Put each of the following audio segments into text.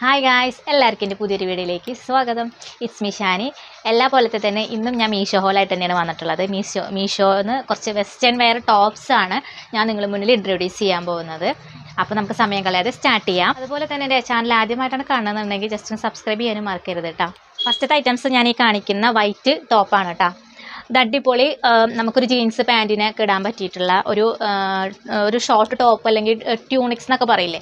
Hi guys എല്ലാവർക്കും എന്റെ പുതിയൊരു വീഡിയോയിലേക്ക് സ്വാഗതം. ഇറ്റ്സ് മിഷാനി എല്ലാ പോലത്തെ തന്നെ ഇന്നും ഞാൻ മീഷോ ഹോളായിട്ട് തന്നെയാണ് വന്നിട്ടുള്ളത്. മീഷോ മീഷോ എന്ന് കുറച്ച് വെസ്റ്റേൺ വെയർ ടോപ്സാണ് ഞാൻ നിങ്ങളുടെ മുന്നിൽ ഇൻട്രൊഡ്യൂസ് ചെയ്യാൻ പോകുന്നത്. അപ്പോൾ നമുക്ക് സമയം കളയാതെ സ്റ്റാർട്ട് ചെയ്യാം. അതുപോലെ തന്നെ എന്റെ ചാനൽ ആദ്യമായിട്ടാണ് കാണുന്നുണ്ടെങ്കിൽ ജസ്റ്റ് ഒന്ന് സബ്സ്ക്രൈബ് ചെയ്യാനും മറക്കരുത് കേട്ടോ ഫസ്റ്റത്തെ ഐറ്റംസ് ഞാൻ ഈ കാണിക്കുന്ന വൈറ്റ് ടോപ്പാണ് കേട്ടോ ഇത് അടിപൊളി നമുക്കൊരു ജീൻസ് പാന്റിനൊക്കെ ഇടാൻ പറ്റിയിട്ടുള്ള ഒരു ഒരു ഷോർട്ട് ടോപ്പ് അല്ലെങ്കിൽ ട്യൂണിക്സ് എന്നൊക്കെ പറയില്ലേ?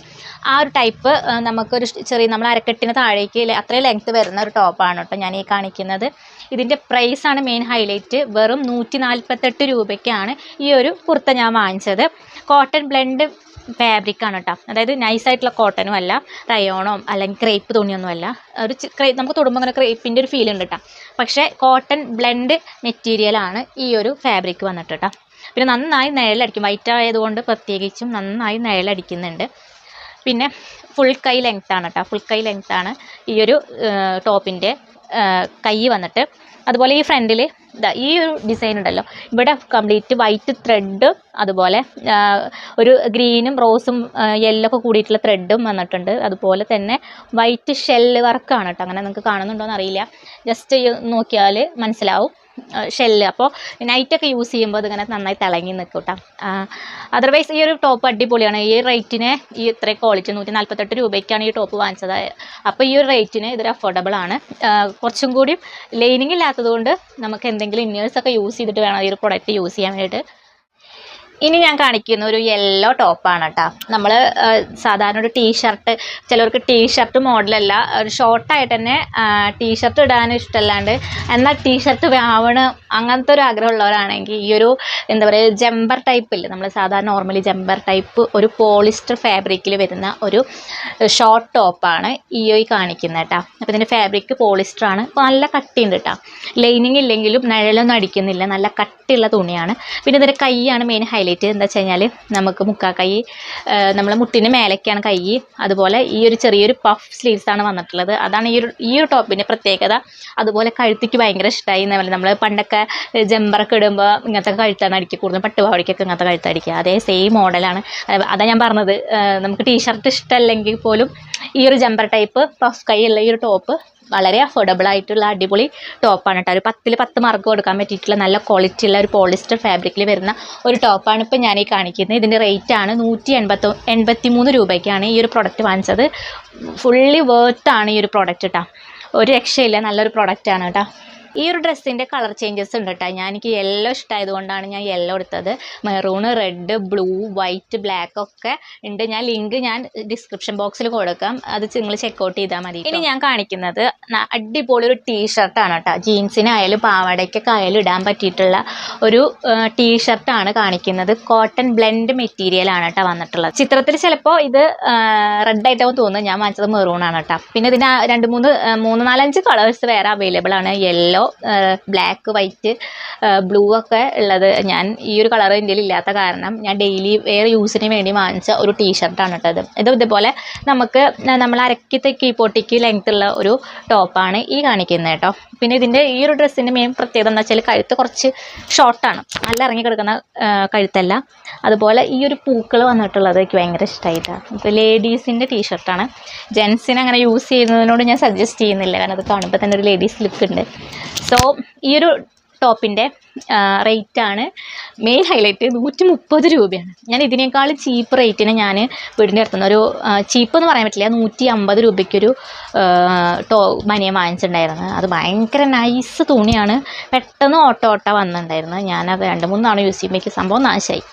ആ ഒരു ടൈപ്പ് നമുക്കൊരു ചെറിയ നമ്മൾ അരക്കെട്ടിന് താഴേക്ക് അത്രയും ലെങ്ത്ത് വരുന്ന ഒരു ടോപ്പാണ് കേട്ടോ ഞാൻ ഈ കാണിക്കുന്നത്. ഇതിന്റെ പ്രൈസാണ് മെയിൻ ഹൈലൈറ്റ് വെറും നൂറ്റി നാൽപ്പത്തെട്ട് രൂപയ്ക്കാണ് ഈ ഒരു കുർത്ത ഞാൻ വാങ്ങിച്ചത്. കോട്ടൺ ബ്ലെൻഡ് ഫാബ്രിക് ആണ് കേട്ടോ അതായത് നൈസായിട്ടുള്ള കോട്ടനും അല്ല റയോണോ അല്ലെങ്കിൽ ക്രേപ്പ് തുണിയൊന്നും അല്ല. ഒരു നമുക്ക് തൊടുമ്പോൾ അങ്ങനെ ക്രേപ്പിന്റെ ഒരു ഫീൽ ഉണ്ട് കേട്ടോ പക്ഷേ കോട്ടൺ ബ്ലെൻഡ് മെറ്റീരിയലാണ് ഈ ഒരു ഫാബ്രിക് വന്നിട്ട് കേട്ടോ പിന്നെ നന്നായി നിഴലടിക്കും. വൈറ്റ് ആയതുകൊണ്ട് പ്രത്യേകിച്ചും നന്നായി നിഴലടിക്കുന്നുണ്ട്. പിന്നെ ഫുൾ കൈ ലെങ്ത്താണ് കേട്ടോ ഫുൾ കൈ ലെങ്ത്താണ് ഈ ഒരു ടോപ്പിന്റെ കൈ വന്നിട്ട്. അതുപോലെ ഈ ഫ്രണ്ടിൽ ഇതാ ഈ ഒരു ഡിസൈൻ ഉണ്ടല്ലോ. ഇവിടെ കംപ്ലീറ്റ് വൈറ്റ് ത്രെഡ് അതുപോലെ ഒരു ഗ്രീനും റോസും യെല്ലോ ഒക്കെ കൂടിയിട്ടുള്ള ത്രെഡും വന്നിട്ടുണ്ട്. അതുപോലെ തന്നെ വൈറ്റ് ഷെല്ല് വർക്കാണ് കേട്ടോ. അങ്ങനെ നിങ്ങൾക്ക് കാണുന്നുണ്ടോ എന്ന് അറിയില്ല. ജസ്റ്റ് നോക്കിയാൽ മനസ്സിലാവും. ഷെല്ല് അപ്പോൾ നൈറ്റൊക്കെ യൂസ് ചെയ്യുമ്പോൾ അതിങ്ങനെ നന്നായി തിളങ്ങി നിൽക്കും കേട്ടോ അതർവൈസ് ഈ ഒരു ടോപ്പ് അടിപൊളിയാണ്. ഈ റേറ്റിന് ഈ ഇത്രയും ക്വാളിറ്റി നൂറ്റി നാൽപ്പത്തെട്ട് രൂപയ്ക്കാണ് ഈ ടോപ്പ് വാങ്ങിച്ചത്. അപ്പോൾ ഈ ഒരു റേറ്റിന് ഇതൊരു അഫോർഡബിൾ ആണ്. കുറച്ചും കൂടി ലൈനിങ് ഇല്ലാത്തത് കൊണ്ട് നമുക്ക് എന്തെങ്കിലും ഇന്നേഴ്സൊക്കെ യൂസ് ചെയ്തിട്ട് വേണം ഈ ഒരു പ്രൊഡക്റ്റ് യൂസ് ചെയ്യാൻ വേണ്ടിയിട്ട്. ഇനി ഞാൻ കാണിക്കുന്ന ഒരു യെല്ലോ ടോപ്പാണ് കേട്ടോ നമ്മൾ സാധാരണ ഒരു ടീഷർട്ട് ചിലവർക്ക് ടീഷർട്ട് മോഡലല്ല ഒരു ഷോർട്ടായിട്ട് തന്നെ ടീഷർട്ട് ഇടാൻ ഇഷ്ടമല്ലാണ്ട് എന്നാൽ ടീഷർട്ട് ആവണം അങ്ങനത്തെ ഒരു ആഗ്രഹമുള്ളവരാണെങ്കിൽ ഈ ഒരു എന്താ പറയുക ജമ്പർ ടൈപ്പ് ഇല്ല? നമ്മൾ സാധാരണ നോർമലി ജമ്പർ ടൈപ്പ് ഒരു പോളിസ്റ്റർ ഫാബ്രിക്കിൽ വരുന്ന ഒരു ഷോർട്ട് ടോപ്പാണ് ഈ ഈ കാണിക്കുന്നത് കേട്ടോ അപ്പോൾ ഇതിന്റെ ഫാബ്രിക് പോളിസ്റ്റർ ആണ്. നല്ല കട്ടിയുണ്ട് കേട്ടോ ലൈനിങ് ഇല്ലെങ്കിലും നിഴലൊന്നും അടിക്കുന്നില്ല. നല്ല കട്ടിയുള്ള തുണിയാണ്. പിന്നെ ഇതിന്റെ കൈയാണ് മെയിൻ ഹൈലൈറ്റ് എന്താ വെച്ച് കഴിഞ്ഞാൽ നമുക്ക് മുക്കാ കൈ നമ്മളെ മുട്ടിന് മേലേക്കാണ് കൈ. അതുപോലെ ഈ ഒരു ചെറിയൊരു പഫ് സ്ലീവ്സ് ആണ് വന്നിട്ടുള്ളത്. അതാണ് ഈ ഒരു ഈ ഒരു ടോപ്പിന്റെ പ്രത്യേകത. അതുപോലെ കഴുത്തിക്ക് ഭയങ്കര ഇഷ്ടമായി എന്നല്ല നമ്മൾ പണ്ടൊക്കെ ജമ്പറൊക്കെ ഇടുമ്പോൾ ഇങ്ങനത്തെ കഴുത്താണ് അടിക്കുക കൂടുതൽ പട്ടുപാവടിക്കൊക്കെ ഇങ്ങനത്തെ കഴുത്തടിക്കുക അതേ സെയിം മോഡലാണ് അതാ ഞാൻ പറഞ്ഞത്. നമുക്ക് ടീഷർട്ട് ഇഷ്ടമല്ലെങ്കിൽ പോലും ഈ ഒരു ജമ്പർ ടൈപ്പ് പഫ് കൈയുള്ള ഈ ഒരു ടോപ്പ് വളരെ അഫോർഡബിൾ ആയിട്ടുള്ള അടിപൊളി ടോപ്പാണ് കേട്ടോ ഒരു പത്തിൽ പത്ത് മാർക്ക് കൊടുക്കാൻ പറ്റിയിട്ടുള്ള നല്ല ക്വാളിറ്റി ഉള്ള ഒരു പോളിസ്റ്റർ ഫാബ്രിക്കിൽ വരുന്ന ഒരു ടോപ്പാണ് ഇപ്പോൾ ഞാൻ ഈ കാണിക്കുന്നത് ഇതിന്റെ റേറ്റ് ആണ് നൂറ്റി എൺപത്തി എൺപത്തി മൂന്ന് രൂപയ്ക്കാണ് ഈ ഒരു പ്രൊഡക്റ്റ് വാങ്ങിച്ചത്. ഫുള്ളി വേർത്താണ് ഈ ഒരു പ്രൊഡക്റ്റ് കേട്ടോ ഒരു രക്ഷയില്ല നല്ലൊരു പ്രൊഡക്റ്റാണ് കേട്ടോ ഈ ഒരു ഡ്രസ്സിന്റെ കളർ ചേഞ്ചസ് ഉണ്ട് കേട്ടോ ഞാൻ എനിക്ക് യെല്ലോ ഇഷ്ടമായതുകൊണ്ടാണ് ഞാൻ യെല്ലോ എടുത്തത്. Maroon red blue white black ഒക്കെ ഉണ്ട്. ഞാൻ ലിങ്ക് ഞാൻ ഡിസ്ക്രിപ്ഷൻ ബോക്സിൽ കൊടുക്കാം. അത് നിങ്ങൾ ചെക്കൗട്ട് ചെയ്താൽ മതി ഇനി ഞാൻ കാണിക്കുന്നത് അടിപൊളി ഒരു ടീഷർട്ടാണ് കേട്ടോ ജീൻസിനായാലും പാവാടയ്ക്കൊക്കെ ആയാലും ഇടാൻ പറ്റിയിട്ടുള്ള ഒരു ടീഷർട്ടാണ് കാണിക്കുന്നത്. കോട്ടൺ ബ്ലെൻഡ് മെറ്റീരിയൽ ആണ് കേട്ടോ വന്നിട്ടുള്ളത്. ചിത്രത്തിൽ ചിലപ്പോൾ ഇത് റെഡ് ആയിട്ടാവും തോന്നുന്നു. ഞാൻ വാങ്ങിച്ചത് മെറൂൺ ആണ് കേട്ടോ പിന്നെ ഇതിന് രണ്ട് മൂന്ന് മൂന്ന് നാലഞ്ച് കളേഴ്സ് വേറെ അവൈലബിൾ ആണ്. യെല്ലോ ബ്ലാക്ക് വൈറ്റ് ബ്ലൂ ഒക്കെ ഉള്ളത് ഞാൻ ഈ ഒരു കളർ ഇന്ത്യയിൽ ഇല്ലാത്ത കാരണം ഞാൻ ഡെയിലി വേർ യൂസിന് വേണ്ടി വാങ്ങിച്ച ഒരു ടീഷർട്ടാണ് കേട്ടത് ഇത് ഇതുപോലെ നമുക്ക് നമ്മൾ അരക്കി തെക്കി പൊട്ടിക്ക് ലെങ്ത് ഉള്ള ഒരു ടോപ്പാണ് ഈ കാണിക്കുന്നത് കേട്ടോ പിന്നെ ഇതിന്റെ ഈ ഒരു ഡ്രസ്സിന്റെ മെയിൻ പ്രത്യേകത എന്ന് വെച്ചാൽ കഴുത്ത് കുറച്ച് ഷോർട്ടാണ് നല്ല ഇറങ്ങി കിടക്കുന്ന കഴുത്തല്ല. അതുപോലെ ഈ ഒരു പൂക്കൾ വന്നിട്ടുള്ളത് എനിക്ക് ഭയങ്കര ഇഷ്ടമായിട്ടാണ് ഇപ്പോൾ ലേഡീസിന്റെ ടീഷർട്ടാണ് ജെൻസിന് അങ്ങനെ യൂസ് ചെയ്യുന്നതിനോട് ഞാൻ സജസ്റ്റ് ചെയ്യുന്നില്ല. കാരണം അത് കാണുമ്പോൾ തന്നെ ഒരു ലേഡീസ് ലുക്ക് ഉണ്ട്. സോ ഈ ഒരു ടോപ്പിന്റെ റേറ്റാണ് മെയിൻ ഹൈലൈറ്റ് നൂറ്റി മുപ്പത് രൂപയാണ്. ഞാൻ ഇതിനേക്കാൾ ചീപ്പ് റേറ്റിന് ഞാൻ വീടിന്റെ അടുത്തുനിന്ന് ഒരു ചീപ്പ് എന്ന് പറയാൻ പറ്റില്ല നൂറ്റി അമ്പത് രൂപയ്ക്കൊരു ടോ ബനിയൻ വാങ്ങിച്ചിട്ടുണ്ടായിരുന്നു. അത് ഭയങ്കര നൈസ് തുണിയാണ്. പെട്ടെന്ന് ഓട്ടോ ഓട്ട വന്നിട്ടുണ്ടായിരുന്നു ഞാനത് രണ്ട് മൂന്നാണ് യൂസ് ചെയ്യുമ്പോഴേക്ക് സംഭവം നാശമായി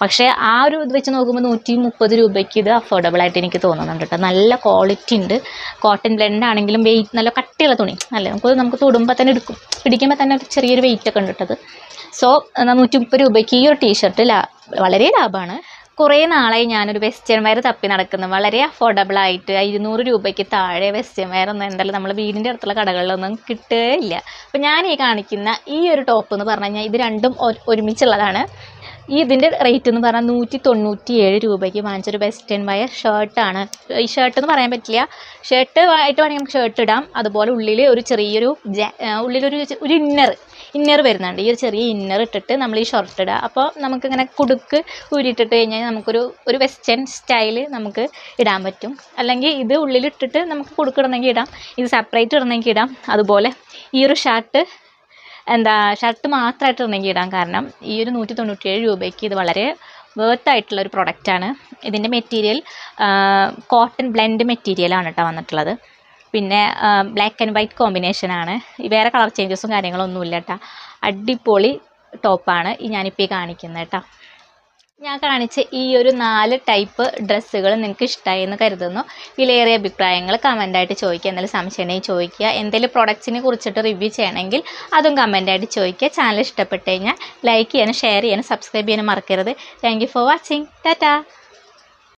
പക്ഷേ ആ ഒരു ഇത് വെച്ച് നോക്കുമ്പോൾ നൂറ്റി മുപ്പത് രൂപയ്ക്ക് ഇത് അഫോർഡബിൾ ആയിട്ട് എനിക്ക് തോന്നുന്നുണ്ട് കേട്ടോ. നല്ല ക്വാളിറ്റി ഉണ്ട്. കോട്ടൺ ബ്ലെൻഡ് ആണെങ്കിലും വെയിറ്റ് നല്ല കട്ടിയുള്ള തുണി. അല്ലേ? നമുക്ക് നമുക്ക് തൊടുമ്പോൾ തന്നെ എടുക്കും. പിടിക്കുമ്പോൾ തന്നെ ഒരു ചെറിയൊരു വെയിറ്റ് ഒക്കെ ഉണ്ട് കേട്ടത് സോ നൂറ്റി മുപ്പത് രൂപയ്ക്ക് ഈ ഒരു ടീഷർട്ട് ലാ വളരെ ലാഭമാണ് കുറേ നാളായി ഞാനൊരു വെസ്റ്റേൺ വെയർ തപ്പി നടക്കുന്നു. വളരെ അഫോർഡബിൾ ആയിട്ട് ഇരുന്നൂറ് രൂപയ്ക്ക് താഴെ വെസ്റ്റേൺ വെയർ ഒന്നും എന്തായാലും നമ്മൾ വീടിന്റെ അടുത്തുള്ള കടകളിലൊന്നും കിട്ടുകയില്ല അപ്പോൾ ഞാൻ ഈ കാണിക്കുന്ന ഈ ഒരു ടോപ്പ് എന്ന് പറഞ്ഞു കഴിഞ്ഞാൽ ഇത് രണ്ടും ഒരുമിച്ചുള്ളതാണ്. ഈ ഇതിന്റെ റേറ്റ് എന്ന് പറഞ്ഞാൽ നൂറ്റി തൊണ്ണൂറ്റി ഏഴ് രൂപയ്ക്ക് വാങ്ങിച്ചൊരു വെസ്റ്റേൺ വയർ ഷർട്ടാണ് ഈ ഷർട്ട് എന്ന് പറയാൻ പറ്റില്ല. ഷർട്ട് ആയിട്ട് വേണമെങ്കിൽ നമുക്ക് ഷർട്ട് ഇടാം. അതുപോലെ ഉള്ളിൽ ഒരു ചെറിയൊരു ഉള്ളിലൊരു ഒരു ഇന്നർ ഇന്നർ വരുന്നുണ്ട്. ഈ ഒരു ചെറിയ ഇന്നർ ഇട്ടിട്ട് നമ്മൾ ഈ ഷർട്ട് ഇടുക അപ്പോൾ നമുക്കിങ്ങനെ കുടുക്ക് ഊരിയിട്ടിട്ട് കഴിഞ്ഞാൽ നമുക്കൊരു ഒരു വെസ്റ്റേൺ സ്റ്റൈൽ നമുക്ക് ഇടാൻ പറ്റും. അല്ലെങ്കിൽ ഇത് ഉള്ളിലിട്ടിട്ട് നമുക്ക് കുടുക്കിടണമെങ്കിൽ ഇടാം. ഇത് സെപ്പറേറ്റ് ഇടണമെങ്കിൽ ഇടാം. അതുപോലെ ഈ ഒരു ഷർട്ട് എന്താ ഷർട്ട് മാത്രമായിട്ട് ഇടണമെങ്കിൽ ഇടാം കാരണം ഈ ഒരു നൂറ്റി തൊണ്ണൂറ്റിയേഴ് രൂപയ്ക്ക് ഇത് വളരെ വേർത്ത് ആയിട്ടുള്ള ഒരു പ്രൊഡക്റ്റാണ് ഇതിന്റെ മെറ്റീരിയൽ കോട്ടൺ ബ്ലെൻഡ് മെറ്റീരിയലാണ് കേട്ടോ വന്നിട്ടുള്ളത്. പിന്നെ ബ്ലാക്ക് ആൻഡ് വൈറ്റ് കോമ്പിനേഷനാണ് വേറെ കളർ ചേഞ്ചസും കാര്യങ്ങളൊന്നും ഇല്ല കേട്ടോ അടിപൊളി ടോപ്പാണ് ഈ ഞാനിപ്പോൾ ഈ കാണിക്കുന്നത് കേട്ടോ ഞാൻ കാണിച്ച ഈ ഒരു നാല് ടൈപ്പ് ഡ്രസ്സുകൾ നിങ്ങൾക്ക് ഇഷ്ടമായി എന്ന് കരുതുന്നു. വിലയേറിയ അഭിപ്രായങ്ങൾ കമന്റായിട്ട് ചോദിക്കുക. എന്തെങ്കിലും സംശയമായി ചോദിക്കുക. എന്തെങ്കിലും പ്രൊഡക്റ്റ്സിനെ കുറിച്ചിട്ട് റിവ്യൂ ചെയ്യണമെങ്കിൽ അതും കമന്റായിട്ട് ചോദിക്കുക. ചാനൽ ഇഷ്ടപ്പെട്ട് കഴിഞ്ഞാൽ ലൈക്ക് ചെയ്യാനും ഷെയർ ചെയ്യാനും സബ്സ്ക്രൈബ് ചെയ്യാനും മറക്കരുത്. Thank for watching Tata